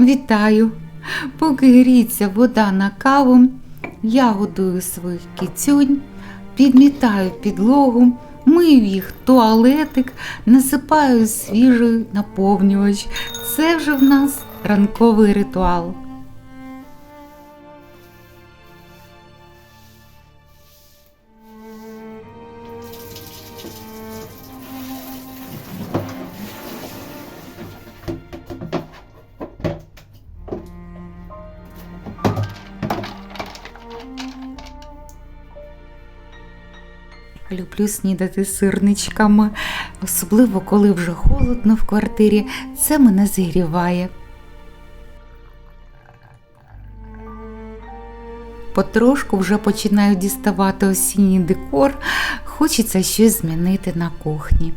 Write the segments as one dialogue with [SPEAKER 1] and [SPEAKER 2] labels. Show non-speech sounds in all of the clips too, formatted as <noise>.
[SPEAKER 1] Вітаю! Поки гріється вода на каву, я годую своїх кіцюнь, підмітаю підлогу, мию їх туалетик, насипаю свіжий наповнювач. Це вже в нас ранковий ритуал. Люблю снідати сирничками, особливо коли вже холодно в квартирі. Це мене зігріває. Потрошку вже починаю діставати осінній декор, хочеться щось змінити на кухні.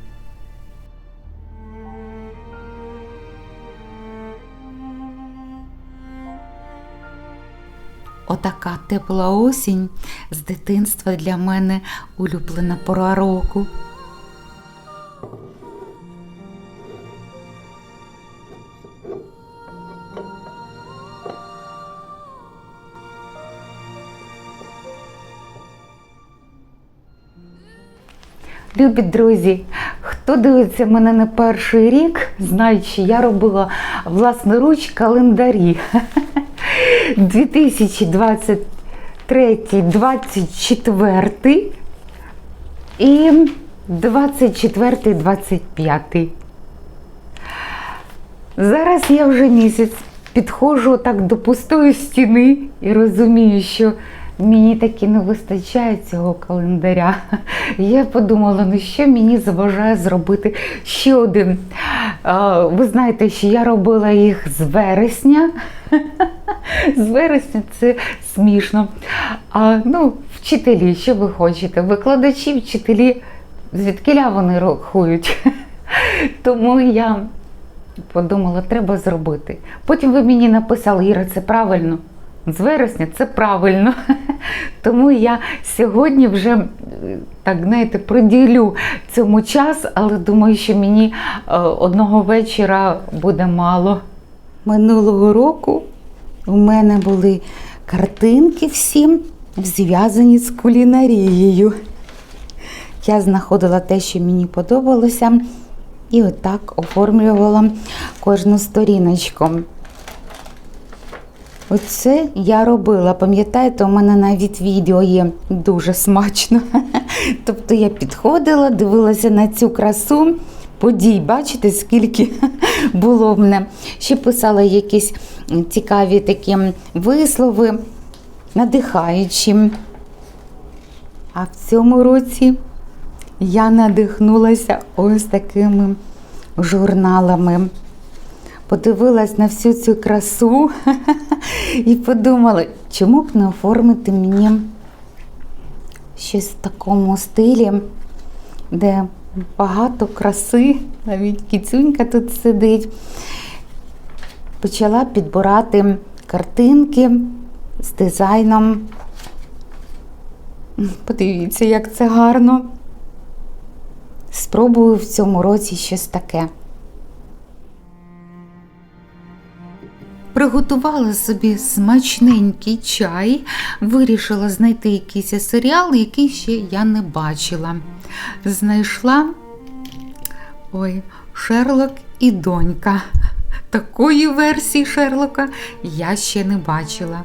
[SPEAKER 1] Отака тепла осінь з дитинства для мене улюблена пора року. Любі друзі, хто дивиться мене не перший рік, знає, що я робила власноруч календарі. 2023, 24 і 24, 25. Зараз я вже місяць підходжу так до пустої стіни і розумію, що мені таки не вистачає цього календаря. Я подумала, ну що мені заважає зробити ще один. Ви знаєте, що я робила їх з вересня. З вересня це смішно. А, ну, вчителі, що ви хочете? Викладачі, вчителі, звідкиля вони рахують. <laughs> Тому я подумала, треба зробити. Потім ви мені написали, Іра, це правильно. З вересня це правильно. <laughs> Тому я сьогодні вже так знаєте, приділю цьому час, але думаю, що мені е, одного вечора буде мало. Минулого року у мене були картинки всі зв'язані з кулінарією. Я знаходила те, що мені подобалося, і отак оформлювала кожну сторіночку. Оце я робила. Пам'ятаєте, у мене навіть відео є дуже смачно. <laughs> Тобто я підходила, дивилася на цю красу подій. Бачите, скільки <laughs> було в мене. Ще писала якісь цікаві такі вислови, надихаючі. А в цьому році я надихнулася ось такими журналами подивилась на всю цю красу <laughs> і подумала, чому б не оформити мені щось в такому стилі, де багато краси, навіть кіцюнька тут сидить. Почала підбирати картинки з дизайном. Подивіться, як це гарно. Спробую в цьому році щось таке. Приготувала собі смачненький чай, вирішила знайти якийсь серіал, який ще я не бачила. Знайшла ой, Шерлок і донька. Такої версії Шерлока я ще не бачила.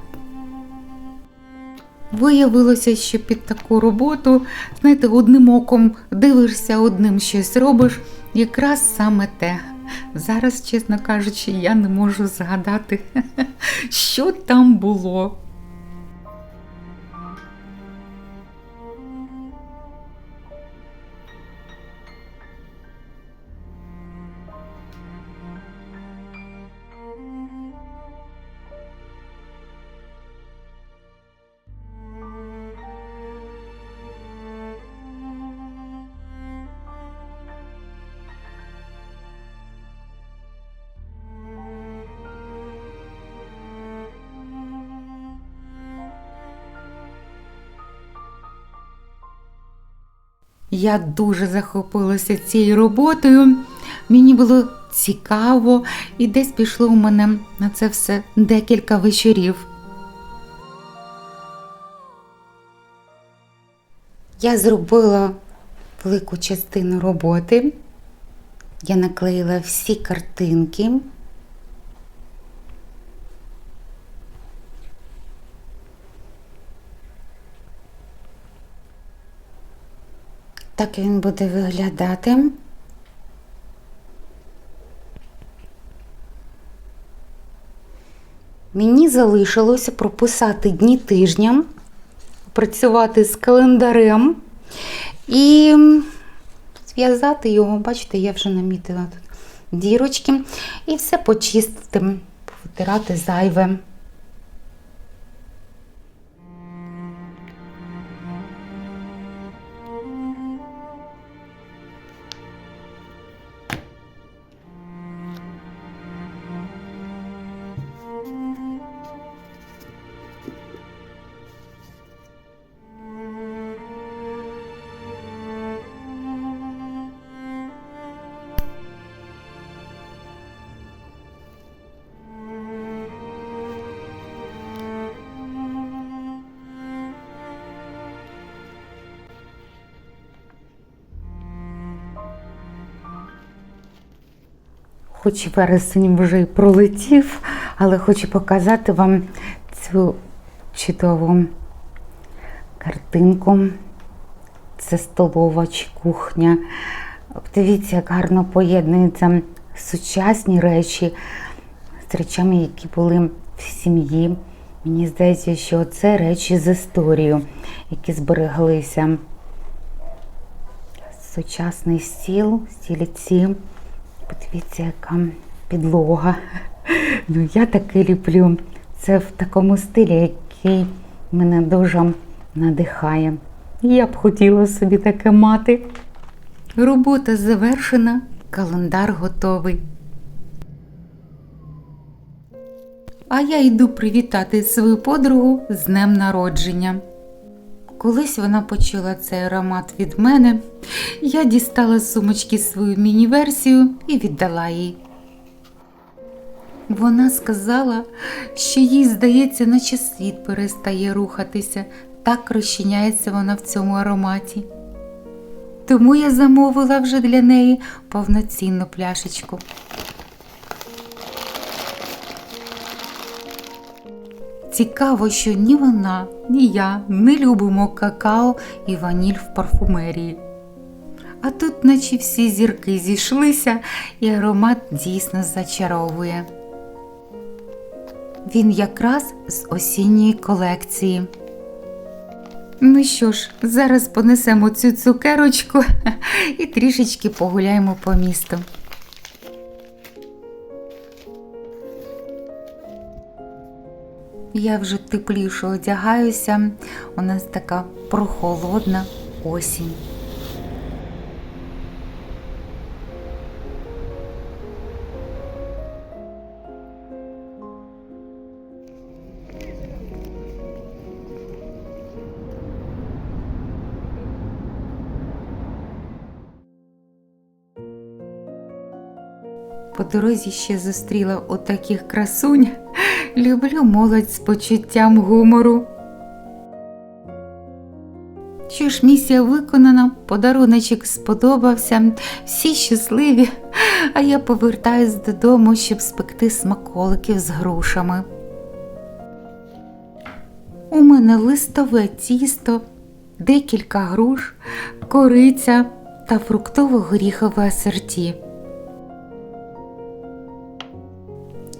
[SPEAKER 1] Виявилося, що під таку роботу, знаєте, одним оком дивишся, одним щось робиш, якраз саме те. Зараз, чесно кажучи, я не можу згадати, <laughs> що там було. Я дуже захопилася цією роботою. Мені було цікаво, і десь пішло у мене на це все декілька вечорів. Я зробила велику частину роботи. Я наклеїла всі картинки. Так він буде виглядати. Мені залишилося прописати дні тижня, працювати з календарем і зв'язати його. Бачите, я вже намітила тут дірочки. І все почистити, повитирати зайве. Хоч вересень вже й пролетів, але хочу показати вам цю чудову картинку. Це столова чи кухня. Дивіться, як гарно поєднуються сучасні речі з речами, які були в сім'ї. Мені здається, що це речі з історією, які збереглися. Сучасний стіл, стіліці. Подивіться, яка підлога. Ну, я таки люблю. Це в такому стилі, який мене дуже надихає. Я б хотіла собі таке мати. Робота завершена, календар готовий. А я йду привітати свою подругу з днем народження. Колись вона почула цей аромат від мене. Я дістала з сумочки свою міні-версію і віддала їй. Вона сказала, що їй здається, наче світ перестає рухатися, так розчиняється вона в цьому ароматі. Тому я замовила вже для неї повноцінну пляшечку. Цікаво, що ні вона, ні я не любимо какао і ваніль в парфумерії. А тут, наче всі зірки зійшлися, і аромат дійсно зачаровує. Він якраз з осінньої колекції. Ну що ж, зараз понесемо цю цукерочку <laughs> і трішечки погуляємо по місту. Я вже тепліше одягаюся. У нас така прохолодна осінь. По дорозі ще зустріла отаких красунь. Люблю молодь з почуттям гумору. Що ж, місія виконана, подаруночок сподобався, всі щасливі, а я повертаюсь додому, щоб спекти смаколиків з грушами. У мене листове тісто, декілька груш, кориця та фруктово-горіхове асорті.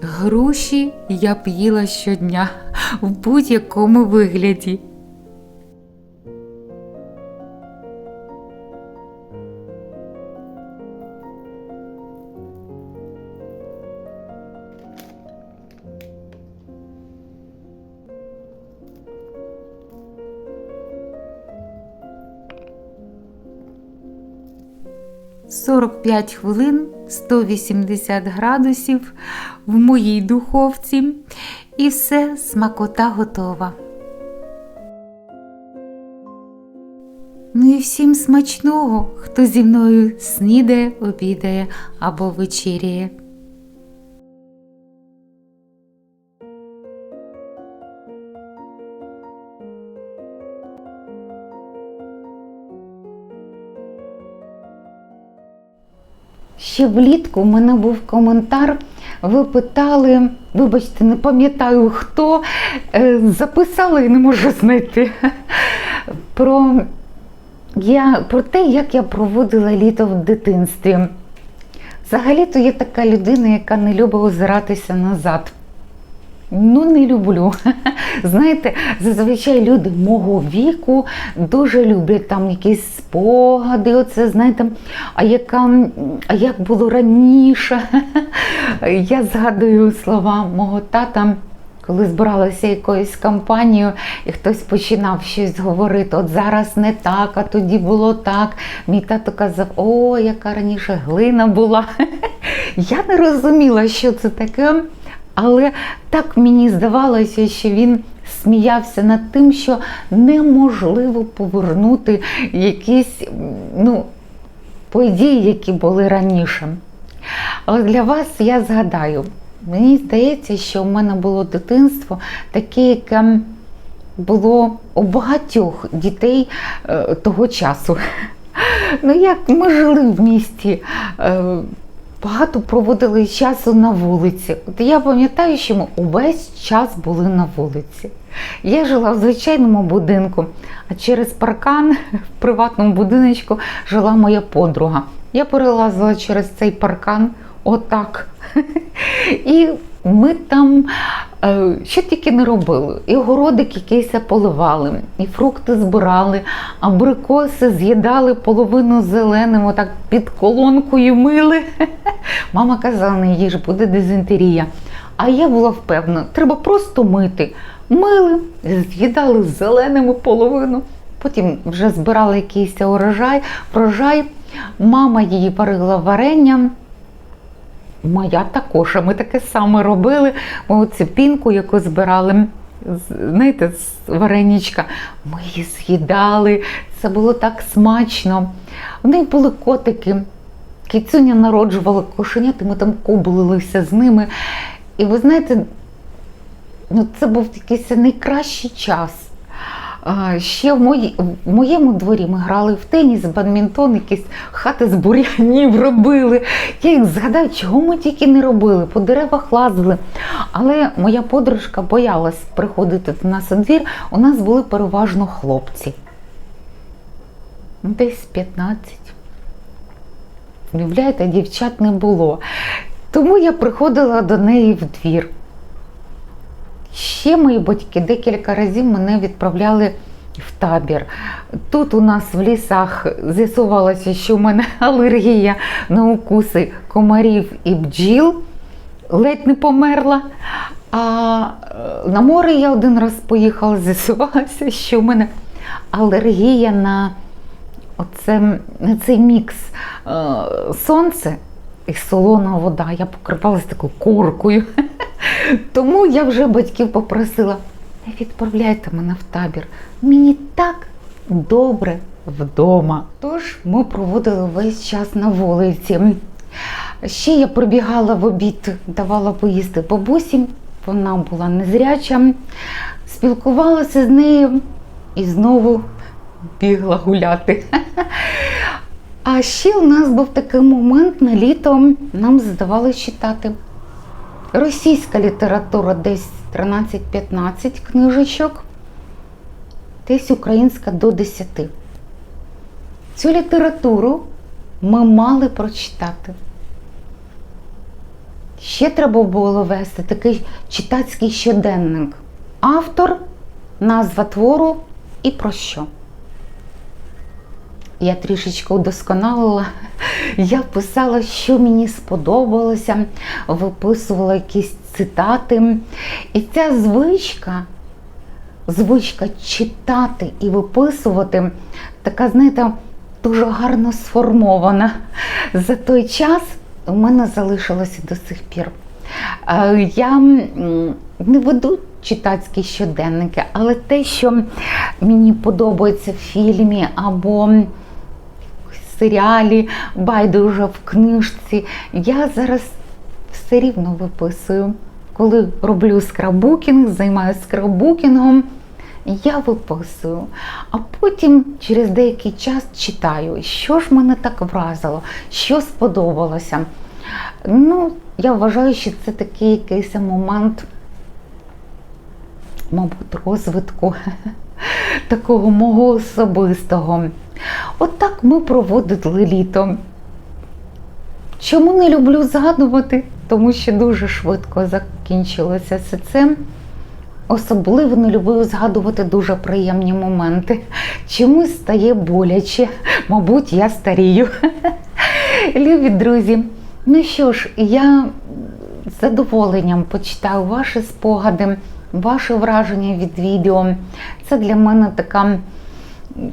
[SPEAKER 1] Груші я б їла щодня в будь-якому вигляді. Сорок п'ять хвилин 180 градусів в моїй духовці, і все, смакота готова. Ну і всім смачного, хто зі мною снідає, обідає або вечеряє. Ще влітку в мене був коментар. Ви питали, вибачте, не пам'ятаю хто, записала і не можу знайти. Про, я, про те, як я проводила літо в дитинстві. Взагалі-то є така людина, яка не любить озиратися назад. Ну, не люблю. <laughs> Знаєте, зазвичай люди мого віку дуже люблять там якісь спогади, оце, знаєте, а яка, а як було раніше. <laughs> Я згадую слова мого тата, коли збиралася якоюсь компанією, і хтось починав щось говорити, от зараз не так, а тоді було так. Мій тато казав, о, яка раніше глина була. <laughs> Я не розуміла, що це таке. Але так мені здавалося, що він сміявся над тим, що неможливо повернути якісь ну, події, які були раніше. Але для вас я згадаю, мені здається, що в мене було дитинство таке, яке було у багатьох дітей е, того часу. Ну як ми жили в місті. Багато проводили часу на вулиці. От я пам'ятаю, що ми увесь час були на вулиці. Я жила в звичайному будинку, а через паркан в приватному будиночку жила моя подруга. Я перелазила через цей паркан отак. <laughs> І ми там що тільки не робили. І городик якийсь поливали, і фрукти збирали, абрикоси з'їдали половину зеленим, отак під колонкою мили. <laughs> Мама казала, не їж, буде дизентерія. А я була впевнена, треба просто мити. Мили, з'їдали зеленими половину, потім вже збирали якийсь урожай, врожай. Мама її варила варення. Моя також, а ми таке саме робили. Ми оцю пінку, яку збирали, знаєте, з вареничка, ми її з'їдали. Це було так смачно. У них були котики. Кіцюня народжувала кошенят, і ми там кублилися з ними. І ви знаєте, ну, це був якийсь найкращий час. Ще в, мої, в моєму дворі ми грали в теніс, бадмінтон, якісь хати з бур'янів робили. Я їх згадаю, чого ми тільки не робили, по деревах лазили. Але моя подружка боялась приходити до нас у двір. У нас були переважно хлопці. Десь 15. Уявляєте, дівчат не було. Тому я приходила до неї в двір. Ще мої батьки декілька разів мене відправляли в табір. Тут у нас в лісах з'ясувалося, що в мене <laughs> алергія на укуси комарів і бджіл, ледь не померла. А е, на море я один раз поїхала, <laughs> з'ясувалося, що в мене алергія на, оце, на цей мікс е, сонце і солона вода. Я покривалася такою коркою. <laughs> Тому я вже батьків попросила, не відправляйте мене в табір. Мені так добре вдома. Тож ми проводили весь час на вулиці. Ще я прибігала в обід, давала поїсти бабусі, вона була незряча, спілкувалася з нею і знову бігла гуляти. А ще у нас був такий момент на літо, нам здавали читати. Російська література десь 13-15 книжечок, десь українська до 10. Цю літературу ми мали прочитати. Ще треба було вести такий читацький щоденник. Автор, назва твору і про що. Я трішечки удосконалила. Я писала, що мені сподобалося, виписувала якісь цитати. І ця звичка, звичка читати і виписувати, така, знаєте, дуже гарно сформована. За той час у мене залишилося до сих пір. Е, Я не веду читацькі щоденники, але те, що мені подобається в фільмі або серіалі, байдуже в книжці, я зараз все рівно виписую. Коли роблю скраббукінг, займаюся скраббукінгом, я виписую, а потім через деякий час читаю, що ж мене так вразило, що сподобалося. Ну, я вважаю, що це такий якийсь момент, мабуть, розвитку <laughs> такого мого особистого. От так ми проводили літо. Чому не люблю згадувати? Тому що дуже швидко закінчилося все це. Особливо не люблю згадувати дуже приємні моменти. Чомусь стає боляче, мабуть, я старію. <laughs> Любі друзі, ну що ж, я з задоволенням почитаю ваші спогади, ваші враження від відео. Це для мене така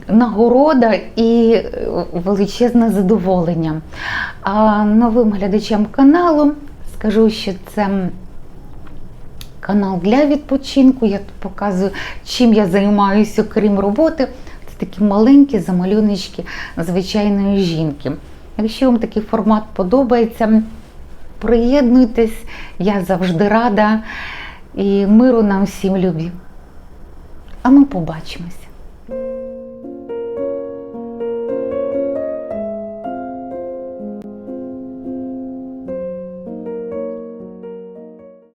[SPEAKER 1] нагорода і величезне задоволення. А новим глядачам каналу скажу, що це канал для відпочинку. Я тут показую, чим я займаюся, окрім роботи. Це такі маленькі замальоночки звичайної жінки. Якщо вам такий формат подобається, приєднуйтесь, я завжди рада і миру нам всім любі. А ми побачимось.